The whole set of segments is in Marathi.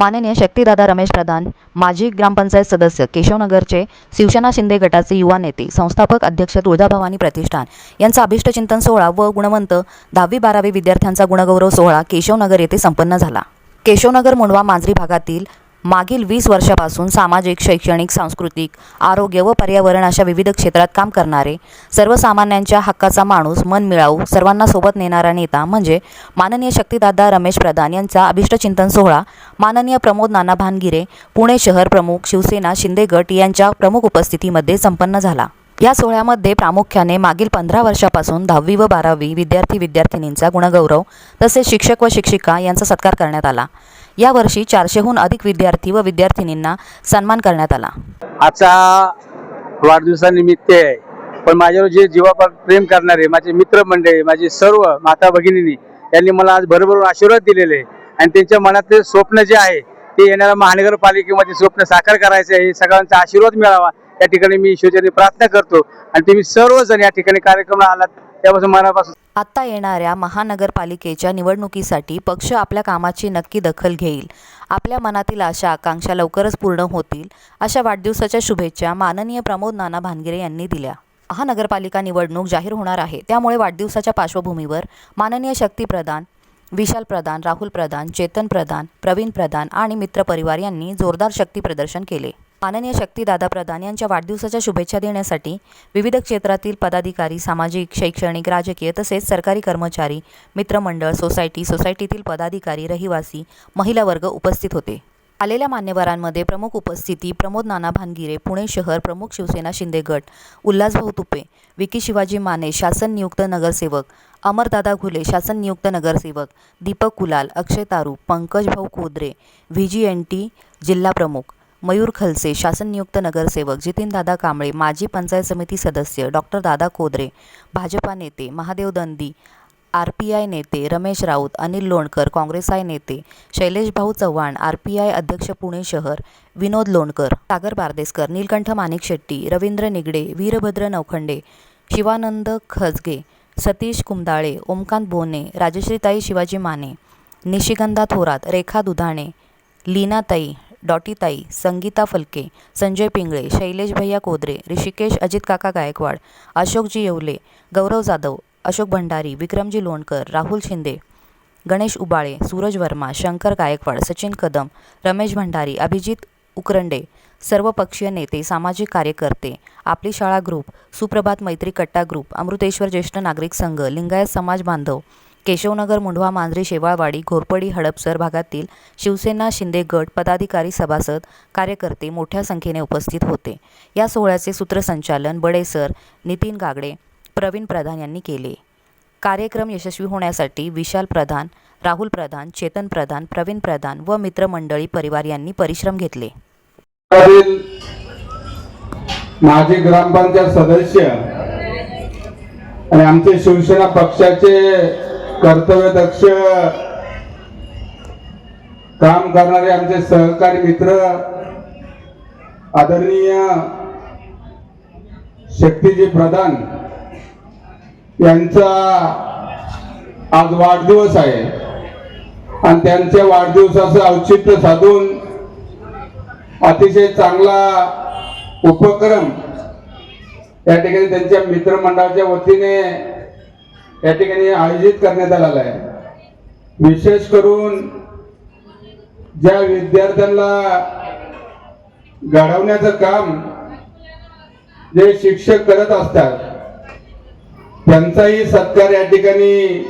माननीय शक्तिदादा रमेश प्रधान माजी ग्रामपंचायत सदस्य केशवनगरचे शिवसेना शिंदे गटाचे युवा नेते संस्थापक अध्यक्ष तुळजाभवानी प्रतिष्ठान यांचा अभिष्टचिंतन सोहळा व गुणवंत दहावी बारावी विद्यार्थ्यांचा गुणगौरव सोहळा केशवनगर येथे संपन्न झाला. केशवनगर मुंडवा मांजरी भागातील मागील वीस वर्षापासून सामाजिक शैक्षणिक सांस्कृतिक आरोग्य व पर्यावरण अशा विविध क्षेत्रात काम करणारे सर्वसामान्यांच्या हक्काचा माणूस मन मिळावू सर्वांना सोबत नेणारा नेता म्हणजे माननीय शक्तिदादा रमेश प्रधान यांचा अभिष्टचिंतन सोहळा माननीय प्रमोद नाना भानगिरे पुणे शहर प्रमुख शिवसेना शिंदे गट यांच्या प्रमुख उपस्थितीमध्ये संपन्न झाला. या सोहळ्यामध्ये प्रामुख्याने मागील पंधरा वर्षापासून दहावी व बारावी विद्यार्थी विद्यार्थिनींचा गुणगौरव तसेच शिक्षक व शिक्षिका यांचा सत्कार करण्यात आला. यावर्षी चारशेहून अधिक विद्यार्थी व विद्यार्थिनींना सन्मान करण्यात आला. आजचा वाढदिवसानिमित्त आहे पण माझ्यावर जे जीवापार प्रेम करणारे माझे मित्र मंडळी माझे सर्व माता भगिनींनी यांनी मला आज भरभरून आशीर्वाद दिलेले आहे. आणि त्यांच्या मनातले स्वप्न जे आहे ते येणाऱ्या महानगरपालिकेमध्ये स्वप्न साकार करायचे आहे सगळ्यांचा आशीर्वाद मिळावा. या ठिकाणी मी ईश्वरचरणी प्रार्थना करतो. आणि तुम्ही सर्वजण या ठिकाणी कार्यक्रमाला आलात. त्यापासून मनापासून आता येणाऱ्या महानगरपालिकेच्या निवडणुकीसाठी पक्ष आपल्या कामाची नक्की दखल घेईल. आपल्या मनातील आशा आकांक्षा लवकरच पूर्ण होतील अशा वाढदिवसाच्या शुभेच्छा माननीय प्रमोद नाना भानगिरे यांनी दिल्या. महानगरपालिका निवडणूक जाहीर होणार आहे. त्यामुळे वाढदिवसाच्या पार्श्वभूमीवर माननीय शक्ती प्रधान विशाल प्रधान राहुल प्रधान चेतन प्रधान प्रवीण प्रधान आणि मित्रपरिवार यांनी जोरदार शक्ती प्रदर्शन केले. माननीय शक्तीदादा प्रधान यांच्या वाढदिवसाच्या शुभेच्छा देण्यासाठी विविध क्षेत्रातील पदाधिकारी सामाजिक शैक्षणिक राजकीय तसेच सरकारी कर्मचारी मित्रमंडळ सोसायटी सोसायटीतील पदाधिकारी रहिवासी महिला वर्ग उपस्थित होते. आलेल्या मान्यवरांमध्ये प्रमुख उपस्थिती प्रमोद नाना भानगिरे पुणे शहर प्रमुख शिवसेना शिंदे गट उल्हासभाऊ तुपे विकी शिवाजी माने शासन नियुक्त नगरसेवक अमरदादा घुले शासन नियुक्त नगरसेवक दीपक कुलाल Akshay Taru Pankaj bhau Kodre V J N T जिल्हा प्रमुख मयूर खलसे शासन नियुक्त नगरसेवक जितीनदादा कांबळे माजी पंचायत समिती सदस्य डॉक्टर दादा कोदरे भाजपा नेते Mahadev Dandi R P I नेते रमेश राऊत अनिल लोणकर काँग्रेस आय नेते शैलेश भाऊ चव्हाण आर पी आय अध्यक्ष पुणे शहर विनोद लोणकर सागर बारदेसकर नीलकंठ माणिक शेट्टी रवींद्र निगडे वीरभद्र नवखंडे शिवानंद खजगे सतीश कुंदाळे ओमकांत बोने राजश्रीताई शिवाजी माने निशिगंधा थोरात रेखा दुधाणे लीनाताई डॉटीताई संगीता फलके संजय पिंगळे शैलेश भैया कोदरे ऋषिकेश अजित काका गायकवाड अशोकजी येवले गौरव जाधव अशोक भंडारी विक्रमजी लोणकर राहुल शिंदे गणेश उबाळे सूरज वर्मा शंकर गायकवाड सचिन कदम रमेश भंडारी अभिजित उकरंडे सर्वपक्षीय नेते सामाजिक कार्यकर्ते आपली शाळा ग्रुप सुप्रभात मैत्री कट्टा ग्रुप अमृतेश्वर ज्येष्ठ नागरिक संघ लिंगायत समाज बांधव केशवनगर मुंढवा मांजरी शेवाळवाडी घोरपडी हडपसर भागातील शिवसेना शिंदे गट पदाधिकारी सभासद कार्यकर्ते मोठ्या संख्येने उपस्थित होते. या सोहळ्याचे सूत्रसंचालन बडेसर नितीन गागडे प्रवीण प्रधान यांनी केले. कार्यक्रम यशस्वी होण्यासाठी विशाल प्रधान राहुल प्रधान चेतन प्रधान प्रवीण प्रधान व मित्रमंडळी परिवार यांनी परिश्रम घेतले. माजी ग्रामपंचायत सदस्य आणि आमचे शिवसेना पक्षाचे कर्तव्यदक्ष काम करणारे आमचे सहकारी मित्र आदरणीय शक्तीजी प्रधान यांचा आज वाढदिवस आहे. आणि त्यांच्या वाढदिवसाचं औचित्य साधून अतिशय चांगला उपक्रम या ठिकाणी त्यांच्या मित्रमंडळाच्या वतीने या ठिकाणी आयोजित करण्यात आलेला आहे. विशेष करून ज्या विद्यार्थ्यांना घडवण्याचं काम जे शिक्षक करत असतात त्यांचाही सत्कार या ठिकाणी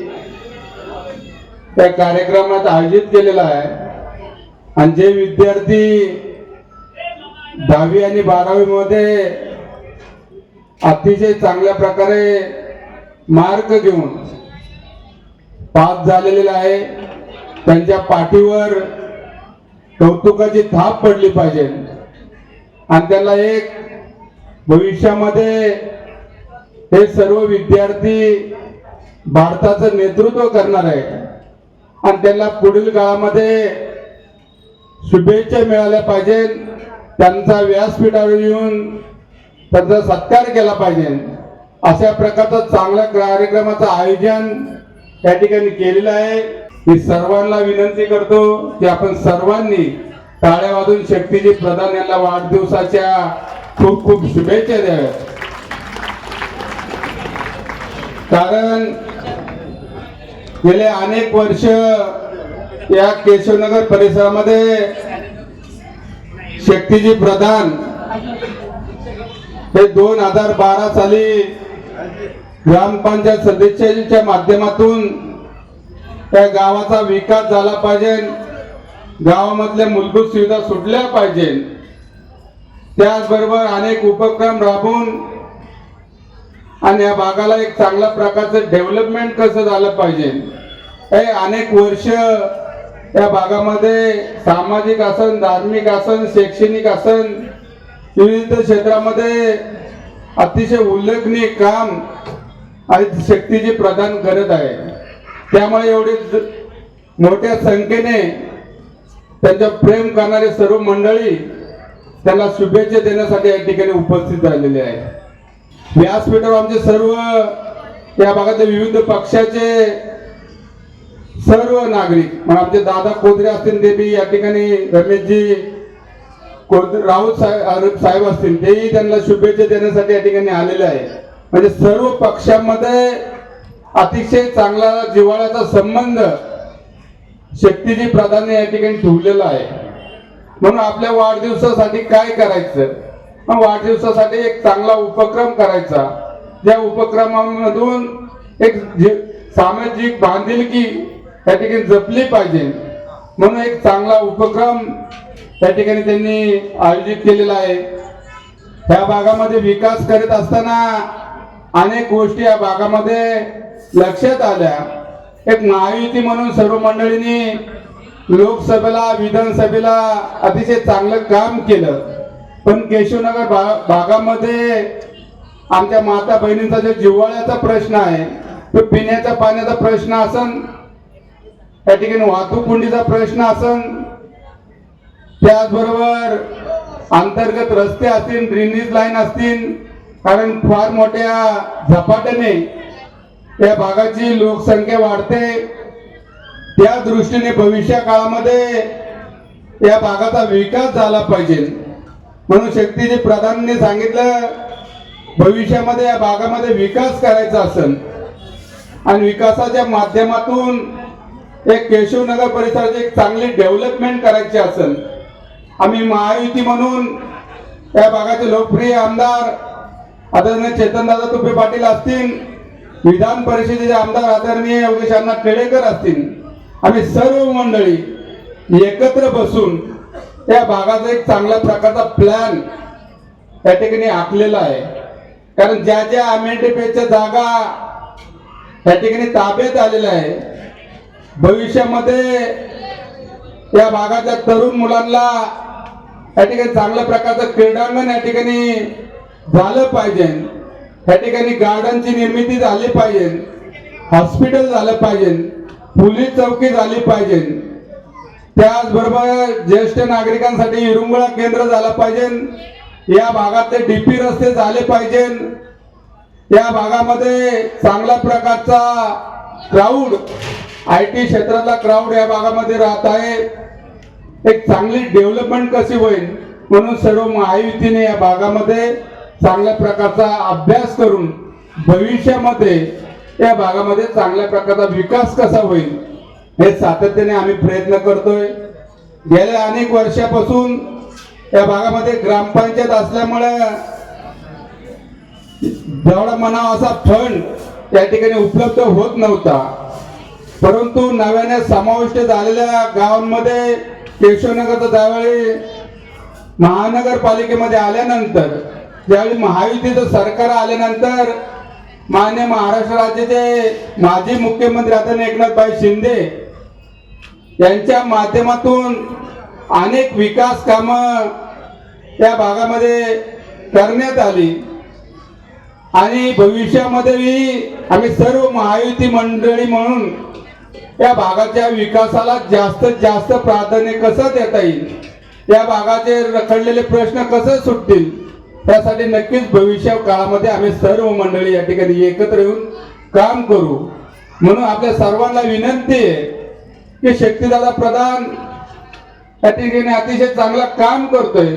त्या कार्यक्रमात आयोजित केलेला आहे. आणि जे विद्यार्थी दहावी आणि बारावीमध्ये अतिशय चांगल्या प्रकारे मार्क घेऊन. पास झालेले आहे. त्यांच्या पाठीवर कौतुकाची थाप पडली पाहिजे. आणि त्याला एक भविष्यामध्ये हे सर्व विद्यार्थी भारताचं नेतृत्व करणार आहे आणि त्यांना पुढील काळामध्ये शुभेच्छा मिळाल्या पाहिजे. त्यांचा व्यासपीठावर येऊन त्यांचा सत्कार केला पाहिजे. अशा प्रकारचा चांगल्या कार्यक्रमाचं आयोजन या ठिकाणी केलेलं आहे. मी सर्वांना विनंती करतो की आपण सर्वांनी टाळ्या वाजून शक्तीजी प्रधान यांना वाढदिवसाच्या खूप खूप शुभेच्छा द्याव्या कारण गेले अनेक वर्ष या केशवनगर परिसरामध्ये शक्तीजी प्रधान हे दोन हजार बारा साली ग्रामपंचायत सदस्याच्या माध्यमातून त्या गावाचा विकास झाला पाहिजे. गावामधल्या मूलभूत सुविधा सुटल्या पाहिजे. त्याचबरोबर अनेक उपक्रम राबवून आणि या भागाला एक चांगल्या प्रकारचं डेव्हलपमेंट कसं झालं पाहिजे. हे अनेक वर्ष या भागामध्ये सामाजिक असन धार्मिक असन शैक्षणिक असन विविध क्षेत्रामध्ये अतिशय उल्लेखनीय काम आणि शक्तीची प्रदान करत आहे. त्यामुळे एवढी मोठ्या संख्येने त्यांच्या प्रेम करणारे सर्व मंडळी त्यांना शुभेच्छा देण्यासाठी या ठिकाणी उपस्थित झालेले आहे व्यासपीठावर आमचे सर्व या भागातले विविध पक्षाचे सर्व नागरिक म्हणजे आमचे दादा कोदरे असतील ते बी या ठिकाणी रमेशजी कोद राऊत साहेब साहेब असतील तेही त्यांना शुभेच्छा देण्यासाठी या ठिकाणी आलेले आहे. म्हणजे सर्व पक्षांमध्ये अतिशय चांगला जिव्हाळ्याचा संबंध शक्तीजी प्राधान्य या ठिकाणी ठेवलेला आहे. म्हणून आपल्या वाढदिवसासाठी काय करायचं? मग वाढदिवसासाठी एक चांगला उपक्रम करायचा. ज्या उपक्रमामधून एक जे- सामाजिक बांधिलकी या ठिकाणी जपली पाहिजे. म्हणून एक चांगला उपक्रम त्या ठिकाणी त्यांनी आयोजित केलेला आहे. त्या भागामध्ये विकास करीत असताना अनेक गोष्टी या भागामध्ये लक्षात आल्या. एक महायुती म्हणून सर्व मंडळींनी लोकसभेला विधानसभेला अतिशय चांगलं काम केलं. पण केशवनगर भा- भागामध्ये आमच्या माता बहिणींचा जो जिव्हाळ्याचा प्रश्न आहे तो पिण्याच्या पाण्याचा प्रश्न असन त्या ठिकाणी वाहतूक कुंडीचा प्रश्न असन त्याचबरोबर अंतर्गत रस्ते असतील ड्रेनेज लाईन असतील कारण फार मोठ्या झपाट्याने या भागाची लोकसंख्या वाढते. त्या दृष्टीने भविष्य काळामध्ये या भागाचा विकास झाला पाहिजे. म्हणून शक्तीजी प्रधानांनी सांगितलं भविष्यामध्ये या भागामध्ये विकास करायचा असेल आणि विकासाच्या माध्यमातून एक केशवनगर परिसराची एक चांगली डेव्हलपमेंट करायची असेल आम्ही महायुती म्हणून या भागाचे लोकप्रिय आमदार आदरणीय चेतनदादा तुपे पाटील असतील विधान परिषदेचे आमदार आदरणीय योगेश अण्णा केळेकर असतील आम्ही सर्व मंडळी एकत्र बसून या भागाचा एक चांगल्या प्रकारचा प्लॅन त्या ठिकाणी आखलेला आहे. कारण ज्या ज्या अमेंडीपेच्या जागा या ठिकाणी ताब्यात आलेल्या आहे भविष्यामध्ये या भागाच्या तरुण मुलांना या ठिकाणी चांगल्या प्रकारचं क्रीडांगण या ठिकाणी झालं पाहिजे. या ठिकाणी गार्डनची निर्मिती झाली पाहिजे. हॉस्पिटल झालं पाहिजे. पोलीस चौकी झाली पाहिजे. त्याचबरोबर ज्येष्ठ नागरिकांसाठी विरुंगळा केंद्र झालं पाहिजे. या भागातले डीपी रस्ते झाले पाहिजे. या भागामध्ये चांगल्या प्रकारचा क्राऊड आय टी क्षेत्रातला क्राऊड या भागामध्ये राहत आहे. एक चांगली डेव्हलपमेंट कशी होईल म्हणून सर्व महायुतीने या भागामध्ये चांगल्या प्रकारचा अभ्यास करून भविष्यामध्ये या भागामध्ये चांगल्या प्रकारचा विकास कसा होईल हे सातत्याने आम्ही प्रयत्न करतोय. गेल्या अनेक वर्षापासून या भागामध्ये ग्रामपंचायत असल्यामुळे जेवढा म्हणावा असा फंड या ठिकाणी उपलब्ध होत नव्हता. परंतु नव्याने समाविष्ट झालेल्या गावांमध्ये केशवनगरचा त्यावेळी महानगरपालिकेमध्ये आल्यानंतर ज्यावेळी महायुतीचं सरकार आल्यानंतर मान्य महाराष्ट्र राज्याचे माजी मुख्यमंत्री आदरणीय एकनाथभाई शिंदे यांच्या माध्यमातून अनेक विकास कामं त्या भागामध्ये करण्यात आली. आणि भविष्यामध्येही आम्ही सर्व महायुती मंडळी म्हणून या भागाच्या विकासाला जास्तीत जास्त प्राधान्य कसं देता येईल? या भागाचे रखडलेले प्रश्न कसे सुटतील? त्यासाठी नक्कीच भविष्य काळामध्ये आम्ही सर्व मंडळी या ठिकाणी एकत्र येऊन काम करू. म्हणून आपल्या सर्वांना विनंती आहे की शक्तीदादा प्रधान या ठिकाणी अतिशय चांगलं काम करतोय.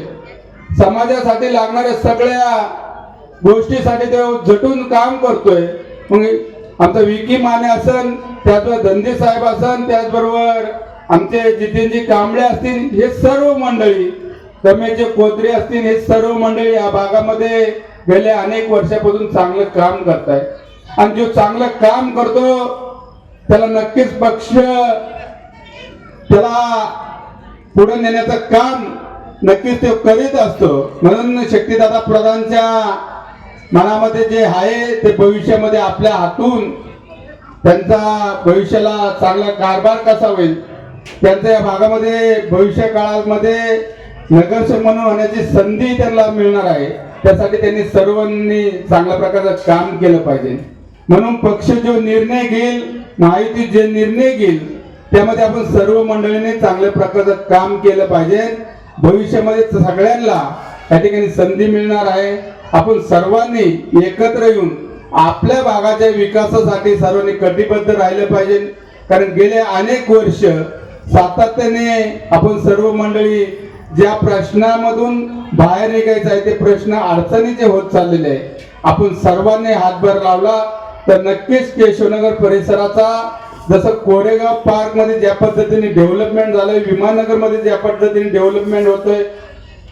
समाजासाठी लागणाऱ्या सगळ्या गोष्टीसाठी तो झटून काम करतोय. मग आमचा विकी माने असन त्याचबरोबर धंदे साहेब असन त्याचबरोबर आमचे जितेंद्रजी कांबळे असतील हे सर्व मंडळी रमेशजी कोत्रे असतील हे सर्व मंडळी या भागामध्ये गेल्या अनेक वर्षापासून चांगलं काम करताय आणि जो चांगलं काम करतो त्याला नक्कीच पक्ष त्याला पुढे नेण्याचं काम नक्कीच ते करीत असतो. म्हणून शक्तीदादा प्रधानच्या मनामध्ये जे आहे ते भविष्यामध्ये आपल्या हातून त्यांचा भविष्याला चांगला कारभार कसा होईल त्यांच्या या भागामध्ये भविष्य काळामध्ये नगरसेवक म्हणून होण्याची संधी त्यांना मिळणार आहे त्यासाठी त्यांनी सर्वांनी चांगल्या प्रकारचं काम केलं पाहिजे. म्हणून पक्ष जो निर्णय घेईल माहिती जे निर्णय घेईल त्यामध्ये आपण सर्व मंडळीने चांगल्या प्रकारचं काम केलं पाहिजे. भविष्यामध्ये सगळ्यांना या ठिकाणी संधी मिळणार आहे. आपण सर्वांनी एकत्र येऊन आपल्या भागाच्या विकासासाठी सर्वांनी कटिबद्ध राहिलं पाहिजे. कारण गेले अनेक वर्ष सातत्याने आपण सर्व मंडळी ज्या प्रश्नामधून बाहेर निघायचं आहे ते प्रश्न अडचणीचे होत चाललेले आहे. आपण सर्वांनी हातभार लावला तर नक्कीच केशवनगर परिसराचा जसं कोरेगाव पार्कमध्ये ज्या पद्धतीने डेव्हलपमेंट झालंय विमाननगरमध्ये ज्या पद्धतीने डेव्हलपमेंट होतोय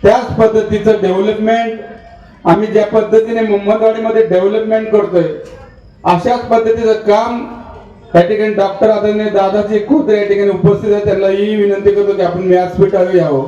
त्याच पद्धतीचं डेव्हलपमेंट आम्ही ज्या पद्धतीने मोहम्मदवाडीमध्ये डेव्हलपमेंट करतोय अशाच पद्धतीचं काम या ठिकाणी डॉक्टर आदरणीय दादाजी खोत्रे या ठिकाणी उपस्थित आहे त्यांना ही विनंती करतो की आपण व्यासपीठावर यावं.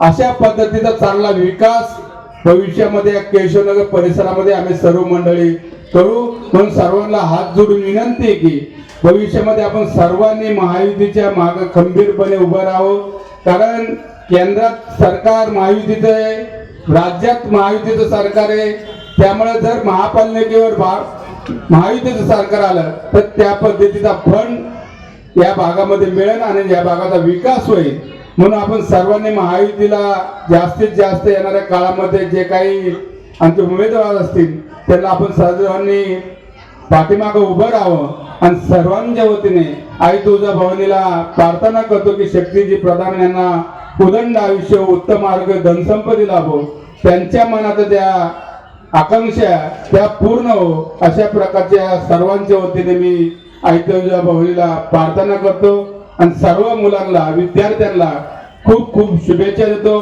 अशा पद्धतीचा चांगला विकास भविष्यामध्ये या केशवनगर परिसरामध्ये आम्ही सर्व मंडळी करू. म्हणून सर्वांना हात जोडून विनंती आहे की भविष्यामध्ये आपण सर्वांनी महायुतीच्या माग खंबीरपणे उभं राहावं. कारण केंद्रात सरकार महायुतीचं आहे. राज्यात महायुतीचं सरकार आहे त्यामुळे जर महापालिकेवर भा- महायुतीचं सरकार आलं तर त्या पद्धतीचा फंड या भागामध्ये मिळेल आणि या भागाचा विकास होईल. म्हणून आपण सर्वांनी महायुतीला जास्तीत जास्त येणाऱ्या काळामध्ये जे काही आमचे उमेदवार असतील त्यांना आपण सर्वांनी पाठीमागं उभं राहावं. आणि सर्वांच्या वतीने आई तुळजा भवानीला प्रार्थना करतो की शक्तीजी प्रधान यांना उदंड आयुष्य उत्तम आरोग्य धनसंपत्ती लाभो त्यांच्या मनात त्या आकांक्षा त्या पूर्ण हो अशा प्रकारच्या सर्वांच्या वतीने मी आयत्या भवनीला प्रार्थना करतो. आणि सर्व मुलांना विद्यार्थ्यांना खूप खूप शुभेच्छा देतो.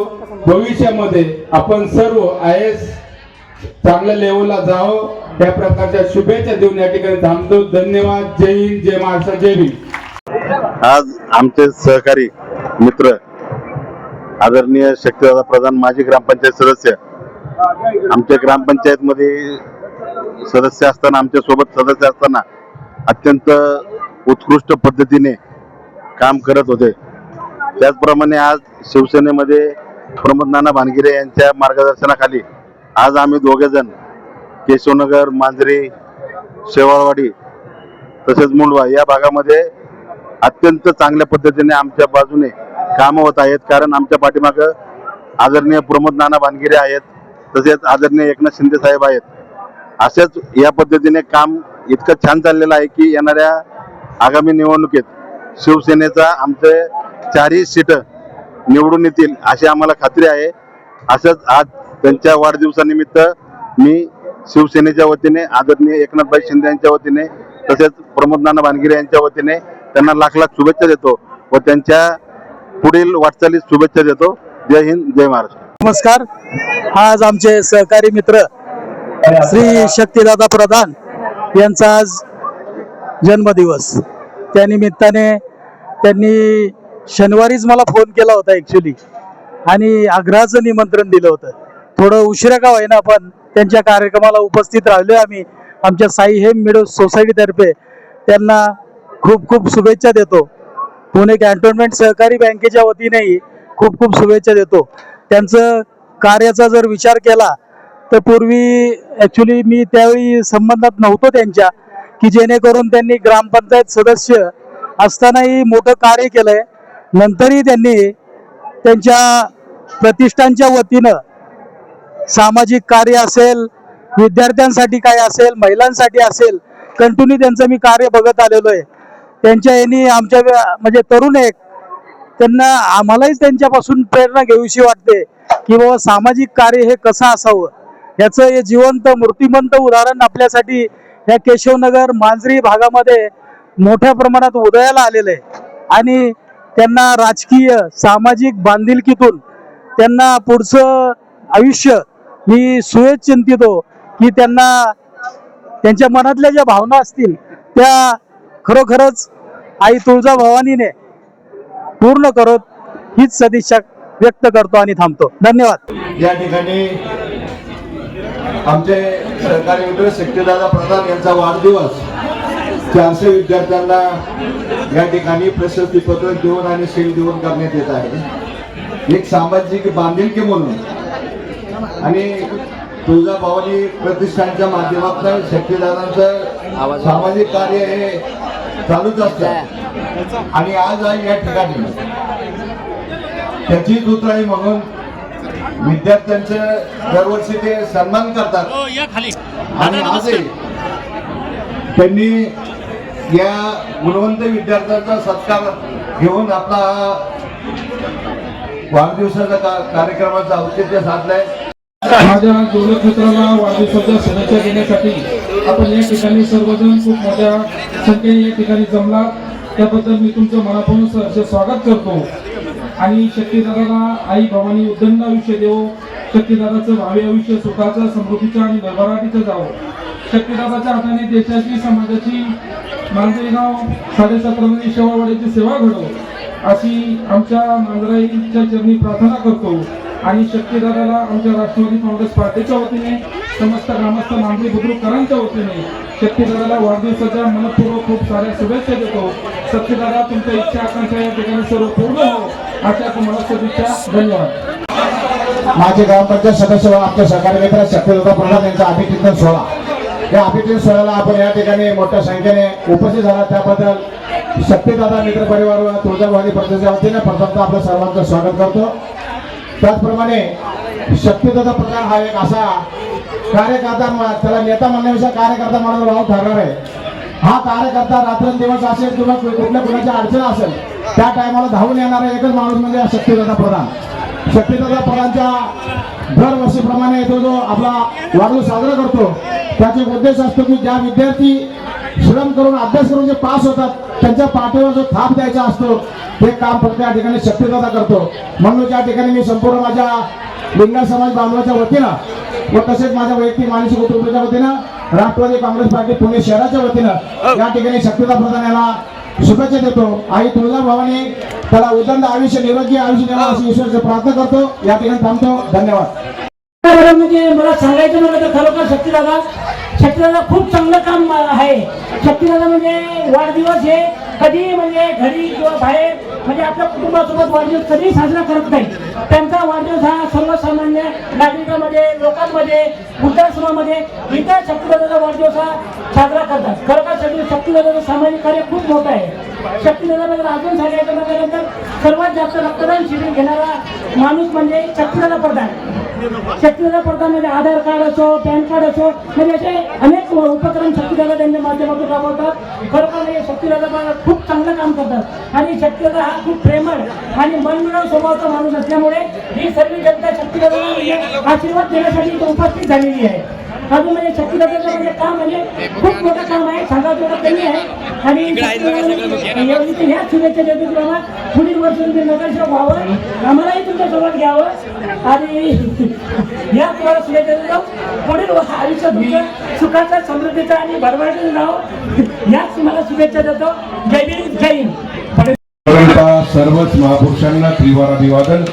भविष्यामध्ये आपण सर्व आय एस चांगल्या लेवलला जावं या प्रकारच्या शुभेच्छा देऊन या ठिकाणी थांबतो. धन्यवाद. जय हिंद. जय महाराष्ट्र. जय भीम. आज आमचे सहकारी मित्र आदरणीय शक्तीदादा प्रधान माजी ग्रामपंचायत सदस्य. आमच्या ग्रामपंचायत मध्ये सदस्य असताना आमच्यासोबत सदस्य असताना अत्यंत उत्कृष्ट पद्धतीने काम करत होते. त्याचप्रमाणे आज शिवसेनेमध्ये प्रमोद नाना भानगिरे यांच्या मार्गदर्शनाखाली आज आम्ही दोघेजण केशवनगर मांजरी शेवाळवाडी तसेच मुंडवा या भागामध्ये अत्यंत चांगल्या पद्धतीने आमच्या बाजूने कामं होत आहेत. कारण आमच्या पाठीमागं आदरणीय प्रमोद नाना भानगिरे आहेत. तसेच आदरणीय एकनाथ शिंदे साहेब आहेत. असेच या पद्धतीने काम इतकं छान चाललेलं आहे की येणाऱ्या आगामी निवडणुकीत शिवसेनेचा आमचे चारही सीट निवडून येतील अशी आम्हाला खात्री आहे. असंच आज त्यांच्या वाढदिवसानिमित्त मी शिवसेनेच्या वतीने आदरणीय एकनाथभाई शिंदे यांच्या वतीने तसेच प्रमोद नाना भानगिरे यांच्या वतीने त्यांना लाख लाख शुभेच्छा देतो व त्यांच्या पुढील वाटचालीस शुभेच्छा देतो. जय हिंद जय महाराष्ट्र. नमस्कार. आज आमचे सहकारी मित्र श्री शक्तीदादा प्रधान यांचा आज जन्मदिवस. त्या निमित्ताने त्यांनी शनिवारीच मला फोन केला होता ॲक्च्युली आणि आग्रहाचं निमंत्रण दिलं होतं. थोडं उशिरा का होईना पण त्यांच्या कार्यक्रमाला उपस्थित राहिलो आम्ही. आमच्या साई हेम मिडो सोसायटीतर्फे त्यांना खूप खूप शुभेच्छा देतो. पुणे कॅन्टोन्मेंट सहकारी बँकेच्या वतीनेही खूप खूप शुभेच्छा देतो. त्यांचं कार्याचा जर विचार केला तर पूर्वी ॲक्च्युली मी त्यावेळी संबंधात नव्हतो त्यांच्या की जेणेकरून त्यांनी ग्रामपंचायत सदस्य असतानाही मोठं कार्य केलंय. नंतरही त्यांनी त्यांच्या प्रतिष्ठानच्या वतीनं सामाजिक कार्य असेल विद्यार्थ्यांसाठी काय असेल महिलांसाठी असेल कंटिन्यू त्यांचं मी कार्य बघत आलेलो आहे. त्यांच्या यांनी आमच्या म्हणजे तरुण एक त्यांना आम्हालाही त्यांच्यापासून प्रेरणा घेऊशी वाटते की बाबा सामाजिक कार्य हे कसं असावं? याचं हे जिवंत मूर्तिमंत उदाहरण आपल्यासाठी या केशवनगर मांजरी भागामध्ये मोठ्या प्रमाणात उदयाला आलेलं आहे. आणि त्यांना राजकीय सामाजिक बांधिलकीतून त्यांना पुढचं आयुष्य मी सुयच चिंतितो की त्यांना त्यांच्या मनातल्या ज्या भावना असतील त्या खरोखरच आई तुळजा भवानीने पूर्ण करत हीच सदिच्छा व्यक्त करतो आणि थांबतो. धन्यवाद. या ठिकाणी आमचे सरकारी मित्र शक्तीदादा प्रधान यांचा वाढदिवस चारशे विद्यार्थ्यांना या ठिकाणी प्रशस्तीपत्र देऊन आणि सील देऊन करण्यात येत आहे. एक सामाजिक बांधिलकी म्हणून आणि तुळजाभवानी प्रतिष्ठानच्या माध्यमातून शक्तीदादांचं सामाजिक कार्य हे चालूच असतं आणि आज आहे या ठिकाणी. त्याची उतराई म्हणून विद्यार्थ्यांचं दरवर्षी ते सन्मान करतात. आणि आजही त्यांनी या गुणवंत विद्यार्थ्यांचा सत्कार घेऊन आपला हा वाढदिवसाचा का- कार्यक्रमाचं औचित्य साधलंय. माझ्या मित्राला वाढदिवसाच्या शुभेच्छा देण्यासाठी आपण या ठिकाणी सर्वजण खूप मोठ्या संख्येने या ठिकाणी जमला. त्याबद्दल मी तुमचं मनापासून सहर्ष स्वागत करतो. आणि शक्तीदादाला आई भवानी उद्दंड आयुष्य देवो. शक्तीदादाचं भावी आयुष्य सुखाचं समृद्धीचं आणि भरभराटीचं जावं. शक्तीदादाच्या हाताने देशाची समाजाची मांजरेगाव साडेसतरामध्ये शेवावाड्याची सेवा घडव. अशी आमच्या मांजराईच्या चरणी प्रार्थना करतो. आणि शक्तीदाराला आमच्या राष्ट्रवादी काँग्रेस पार्टीच्या वतीने समस्त ग्रामस्थ मांजरी बुद्रुकरांच्या वतीने शक्तीदाराला वाढदिवसाच्या मनपूर्वक खूप साऱ्या शुभेच्छा देतो. शक्तीदादा तुमच्या इच्छा आकांक्षा या ठिकाणी सर्व पूर्ण हो. अशा तुम्हाला शुभेच्छा. धन्यवाद. माझे ग्रामपंचायत सदस्य व आमच्या सहकारी मित्र शक्तीदादा प्रधान यांचा अभिचिंतन सोहळा. या अभिचिंतन सोहळ्याला आपण या ठिकाणी मोठ्या संख्येने उपस्थित झाला. त्याबद्दल शक्तीदादा मित्र परिवार व तुळजाभवानी प्रदेशाच्या वतीने प्रथमतः आपलं सर्वांचं स्वागत करतो. त्याचप्रमाणे शक्तीदादा प्रकार हा एक असा कार्यकर्ता त्याला नेता म्हणण्यापेक्षा कार्यकर्ता म्हणून भाव ठरणार आहे. हा कार्यकर्ता रात्रंदिवस असेल किंवा कुठल्या कुणाची अडचण असेल त्या टायमाला धावून येणारा एकच माणूस म्हणजे हा शक्तीदादा प्रधान. शक्तीदादा प्रधानच्या दरवर्षीप्रमाणे तो जो आपला वाढदिवस साजरा करतो त्याचे उद्देश असतो की ज्या विद्यार्थी श्रम करून अभ्यास करून जे पास होतात त्यांच्या पाठीवर जो थाप द्यायचा असतो ते काम फक्त या ठिकाणी शक्तीदादा करतो. म्हणून त्या ठिकाणी मी संपूर्ण माझ्या लिंगा समाज बांधवाच्या वतीनं व तसेच माझ्या वैयक्तिक मानसिक कुटुंबाच्या वतीनं राष्ट्रवादी काँग्रेस पार्टी पुणे शहराच्या वतीनं या ठिकाणी शक्तीदा प्रदान याला शुभेच्छा देतो. आई तुळजा तुळजाभवानी त्याला उदंड आयुष्य निरोगी आयुष्य द्यावा अशी ईश्वरची प्रार्थना करतो. या ठिकाणी थांबतो. धन्यवाद. म्हणजे मला सांगायचं म्हणलं तर खरोखर शक्तीदादा शक्तीदादा खूप चांगलं काम आहे. शक्तीदादा म्हणजे वाढदिवस हे कधी म्हणजे घरी किंवा बाहेर म्हणजे आपल्या कुटुंबासोबत वाढदिवस कधीही साजरा करत नाही. त्यांचा वाढदिवस हा सर्वसामान्य नागरिकांमध्ये लोकांमध्ये वृद्धाश्रमामध्ये इतर शक्तीदादाचा वाढदिवस हा साजरा करतात. खरोखर शक्ती शक्तीदादाचं सामाजिक कार्य खूप मोठं आहे. शक्तीदादाबद्दल अजून सांगायचं म्हटल्यानंतर सर्वात जास्त रक्तदान शिबिर घेणारा माणूस म्हणजे शक्तीदादा प्रधान. शक्तीदादा प्रधान म्हणजे आधार कार्ड असो पॅन कार्ड असो म्हणजे असे अनेक उपक्रम शक्तीदादा त्यांच्या माध्यमातून राबवतात. खरोखर म्हणजे शक्तीदादा खूप चांगलं काम करतात. आणि शक्तीदादा हा खूप प्रेमळ आणि मनमिळाव स्वभावाचा माणूस असल्यामुळे ही सर्व जनता शक्तीदादा आशीर्वाद देण्यासाठी उपस्थित झालेली आहे. अजून म्हणजे शक्तीदादाचं म्हणजे काम म्हणजे खूप मोठं काम आहे सांगा तेवढं कमी आहे. आणि एवढी तर ह्या शुभेच्छा देतो बाबा पुढील वर्ष तुम्ही नगरसेवक व्हावं. आम्हालाही तुमच्यासोबत घ्यावं. आणि या तुम्हाला शुभेच्छा देतो. पुढील आयुष्य तुमचं सुखाचं समृद्धीचं आणि भरभराटीचं नाव. याच तुम्हाला शुभेच्छा देतो. जय हिंद. सर्वच महापुरुषांना त्रिवार अभिवादन.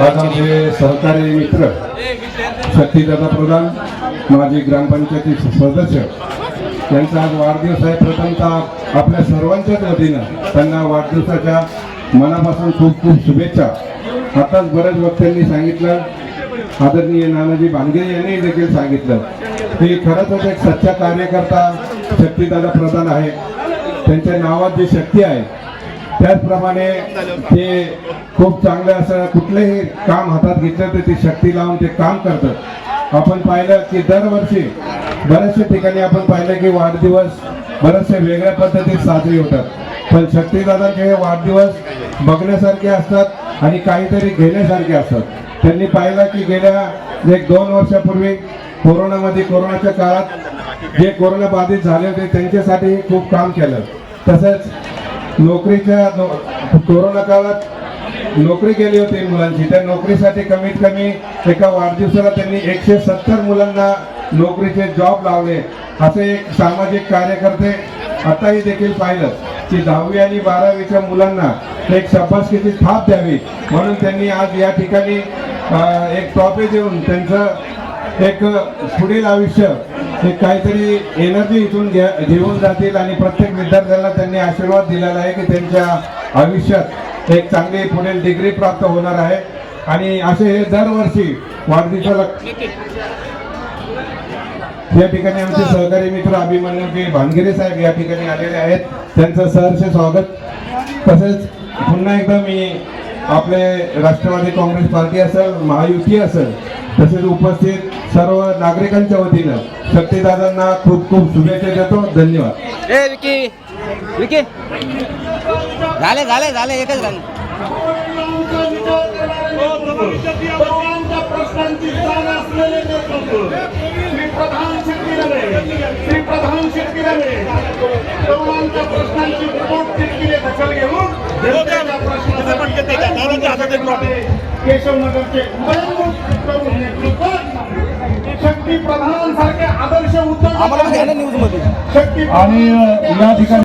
आज आमचे सहकारी मित्र शक्तीदादा प्रधान माजी ग्रामपंचायतीचे सदस्य. त्यांचा आज वाढदिवस आहे. प्रथमतः आपल्या सर्वांच्याच वतीनं त्यांना वाढदिवसाच्या मनापासून खूप खूप शुभेच्छा. आताच बऱ्याच वक्त्यांनी सांगितलं. आदरणीय नानाजी भानगिरे यांनी देखील सांगितलं. की खरंच एक सच्चा कार्यकर्ता शक्तीदादा प्रधान आहे. त्यांच्या नावात जी शक्ती आहे त्याचप्रमाणे ते खूप चांगलं असं कुठलंही काम हातात घेतलं तर ती शक्ती लावून ते काम करतात आपण पाहिलं की दरवर्षी बऱ्याचशा ठिकाणी आपण पाहिलं की वाढदिवस बरेचसे वेगळ्या पद्धतीत साजरे होतात. पण शक्तीदादांचे हे वाढदिवस बघण्यासारखे असतात आणि काहीतरी घेण्यासारखे असतात. त्यांनी पाहिलं की गेल्या एक दोन वर्षापूर्वी कोरोनामध्ये कोरोनाच्या काळात जे कोरोना बाधित झाले होते त्यांच्यासाठी खूप काम केलं. तसंच नोकरीच्या नो- कोरोना काळात नोकरी केली होती मुलांची. त्या नोकरीसाठी कमीत कमी एका वाढदिवसाला त्यांनी एकशे सत्तर मुलांना नोकरीचे जॉब लावले. असे एक सामाजिक कार्यकर्ते आताही देखील पाहिलं की दहावी आणि बारावीच्या मुलांना एक शाबासकीची थाप द्यावी. म्हणून त्यांनी आज या ठिकाणी एक ट्रॉफी देऊन त्यांचं एक पुढील आयुष्य एक काहीतरी एनर्जी इथून घ्या घेऊन जातील आणि प्रत्येक विद्यार्थ्याला त्यांनी आशीर्वाद दिलेला आहे की त्यांच्या आयुष्यात एक चांगली पुढील डिग्री प्राप्त होणार आहे. आणि असे हे दरवर्षी वाढदिवसाला या ठिकाणी आमचे सहकारी मित्र अभिमन्यू के भानगिरे साहेब या ठिकाणी आलेले आहेत. त्यांचं सहर्ष स्वागत. तसेच पुन्हा एकदा मी आपले राष्ट्रवादी काँग्रेस पार्टी असेल महायुती असेल तसेच उपस्थित सर्व नागरिकांच्या वतीनं शक्तीदादांना खूप खूप शुभेच्छा देतो. धन्यवाद. ए विकी. झाले झाले झाले एकच झाले सर्वांच्या प्रश्नांची जाण असलेले नेतृत्व श्री प्रधान शेतकऱ्याने श्री प्रधान शेतकऱ्याने तरुणांच्या प्रश्नांची पोट तितकीने दखल घेऊन जनतेच्या प्रश्नांसाठी केशवनगरचे शक्ती प्रधान सारखे आदर्श शक्ती आणि या ठिकाणी